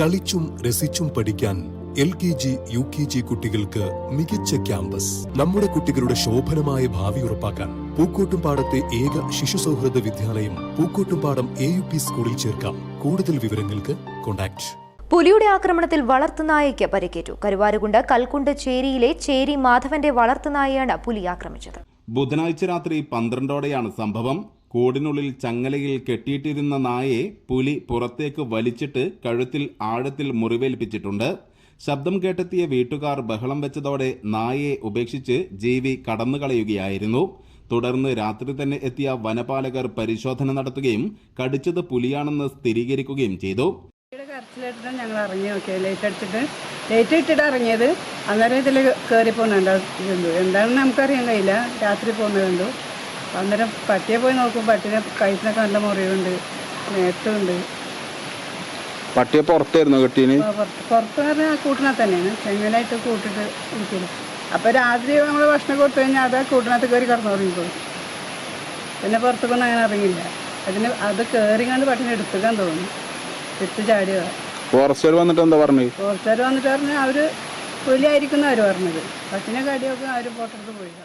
കളിച്ചും രസിച്ചും പഠിക്കാൻ L K G U K G കുട്ടികൾക്ക് മികച്ച ക്യാമ്പസ്. നമ്മുടെ കുട്ടികളുടെ ശോഭനമായ ഭാവി ഉറപ്പാക്കാൻ പൂക്കോട്ടുംപാടത്തെ ഏക ശിശു സൗഹൃദ വിദ്യാലയം പൂക്കോട്ടുംപാടം എ യു പി സ്കൂളിൽ ചേർക്കാം. കൂടുതൽ വിവരങ്ങൾക്ക് കോൺടാക്ട്. പുലിയുടെ ആക്രമണത്തിൽ വളർത്തുനായയ്ക്ക് പരിക്കേറ്റു. കരുവാരുകുണ്ട് കൽക്കുണ്ട് ചേരിയിലെ ചേരി മാധവന്റെ വളർത്തുനായയാണ് പുലി ആക്രമിച്ചത്. ബുധനാഴ്ച രാത്രി പന്ത്രണ്ടോടെയാണ് സംഭവം. കൂടിനുള്ളിൽ ചങ്ങലയിൽ കെട്ടിയിട്ടിരുന്ന നായെ പുലി പുറത്തേക്ക് വലിച്ചിട്ട് കഴുത്തിൽ ആഴത്തിൽ മുറിവേൽപ്പിച്ചിട്ടുണ്ട്. ശബ്ദം കേട്ടെത്തിയ വീട്ടുകാർ ബഹളം വെച്ചതോടെ നായയെ ഉപേക്ഷിച്ച് ജീവി കടന്നുകളയുകയായിരുന്നു. തുടർന്ന് രാത്രി തന്നെ എത്തിയ വനപാലകർ പരിശോധന നടത്തുകയും കടിച്ചത് പുലിയാണെന്ന് സ്ഥിരീകരിക്കുകയും ചെയ്തു. ഞങ്ങൾ ഇറങ്ങി. നോക്കിയത് ലൈറ്റ് അടിച്ചിട്ട്. ലൈറ്റ് ഇട്ടിട്ട് ഇറങ്ങിയത്. അന്നേരം ഇതിൽ കയറി പോകുന്നുണ്ട് എന്താണെന്ന് നമുക്കറിയാൻ കഴിയില്ല. രാത്രി പോകുന്നത് കണ്ടു? അന്നേരം പട്ടിയെ പോയി നോക്കും പട്ടിനെ കഴുത്തിനൊക്കെ നല്ല മുറിവുണ്ട് നേട്ടമുണ്ട് പട്ടിയെ പുറത്തായിരുന്നു കെട്ടീന്? പുറത്ത് പറഞ്ഞാൽ ആ കൂട്ടിനകത്ത് തന്നെയാണ്. ചെങ്ങലായിട്ട് കൂട്ടിട്ട് ഇരിക്കൽ അപ്പോൾ രാത്രി നമ്മൾ ഭക്ഷണം കൊടുത്തു കഴിഞ്ഞാൽ അത് കൂട്ടിനകത്ത് കയറി കിടന്നുറങ്ങിപ്പോയി പിന്നെ പുറത്തേക്കൊന്നും അങ്ങനെ ഇറങ്ങില്ല അതിന് അത് കയറിങ്ങാണ്ട് പട്ടിനെ എടുത്തുക്കാൻ തോന്നുന്നു. എടുത്ത് ചാടിയതാണ് ഫോറസ്റ്റുകാർ വന്നിട്ട് എന്താ പറഞ്ഞു? ഫോറസ്റ്റുകാർ വന്നിട്ട് പറഞ്ഞാൽ അവർ പുലിയായിരിക്കും അവർ പറഞ്ഞത്. പട്ടിനെ കടിയൊക്കെ അവർ പോട്ടെടുത്ത് പോയില്ല.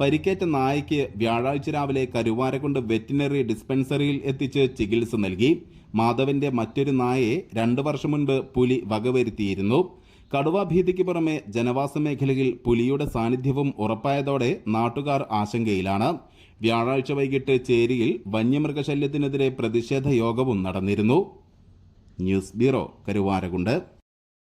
പരിക്കേറ്റ നായയ്ക്ക് വ്യാഴാഴ്ച രാവിലെ കരുവാരക്കുണ്ട് വെറ്റിനറി ഡിസ്പെൻസറിയിൽ എത്തിച്ച് ചികിത്സ നൽകി. മാധവന്റെ മറ്റൊരു നായയെ രണ്ടു വർഷം മുൻപ് പുലി വകവരുത്തിയിരുന്നു. കടുവ ഭീതിക്ക് പുറമെ ജനവാസ മേഖലയിൽ പുലിയുടെ സാന്നിധ്യവും ഉറപ്പായതോടെ നാട്ടുകാർ ആശങ്കയിലാണ്. വ്യാഴാഴ്ച വൈകിട്ട് ചേരിയിൽ വന്യമൃഗശല്യത്തിനെതിരെ പ്രതിഷേധ യോഗവും നടന്നിരുന്നു. News bureau Karuvarakundu.